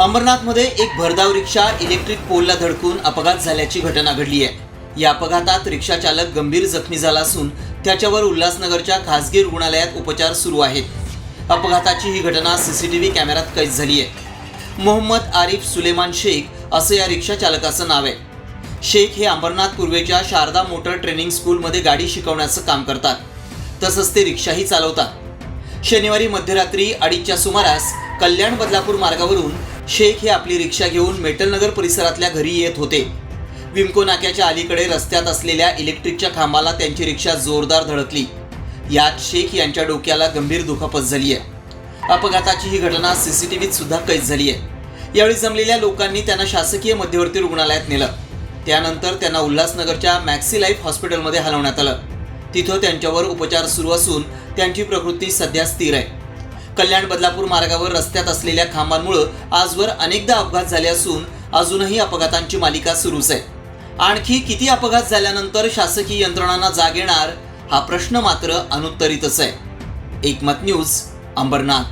अंबरनाथमध्ये एक भरधाव रिक्षा इलेक्ट्रिक पोलला धडकून अपघात झाल्याची घटना घडली आहे. या अपघातात रिक्षा चालक गंभीर जखमी झाला असून त्याच्यावर उल्हासनगरच्या खासगी रुग्णालयात उपचार सुरू आहेत. अपघाताची ही घटना सीसीटीव्ही कॅमेऱ्यात कैद झाली आहे. मोहम्मद आरिफ सुलेमान शेख असं या रिक्षा चालकाचं नाव आहे. शेख हे अंबरनाथ पूर्वेच्या शारदा मोटर ट्रेनिंग स्कूलमध्ये गाडी शिकवण्याचं काम करतात. तसंच ते रिक्षाही चालवतात. शनिवारी मध्यरात्री अडीचच्या सुमारास कल्याण बदलापूर मार्गावरून शेख हे आपली रिक्षा घेऊन मेटलनगर परिसरातल्या घरी येत होते. विमको नाक्याच्या अलीकडे रस्त्यात असलेल्या इलेक्ट्रिकच्या खांबाला त्यांची रिक्षा जोरदार धडकली. यात शेख यांच्या डोक्याला गंभीर दुखापत झाली आहे अपघाताची ही घटना सीसीटीव्हीत सुद्धा कैद झाली आहे यावेळी जमलेल्या लोकांनी त्यांना शासकीय मध्यवर्ती रुग्णालयात नेलं. त्यानंतर त्यांना उल्हासनगरच्या मॅक्सी लाईफ हॉस्पिटलमध्ये हलवण्यात आलं. तिथं त्यांच्यावर उपचार सुरू असून त्यांची प्रकृती सध्या स्थिर आहे. कल्याण बदलापूर मार्गावर रस्त्यात असलेल्या खांबांमुळं आजवर अनेकदा अपघात झाले असून अजूनही अपघातांची मालिका सुरूच आहे. आणखी किती अपघात झाल्यानंतर शासकीय यंत्रणांना जाग येणार हा प्रश्न मात्र अनुत्तरितच आहे. एकमत न्यूज अंबरनाथ.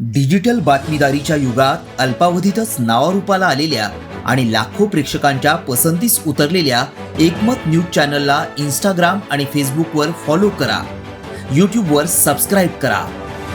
डिजिटल बातमीदारीच्या युगात अल्पावधीतच नावारूपाला आलेल्या आणि लाखो प्रेक्षकांच्या पसंतीस उतरलेल्या एकमत न्यूज चॅनलला इंस्टाग्राम आणि फेसबुकवर फॉलो करा. यूट्यूबवर सबस्क्राईब करा.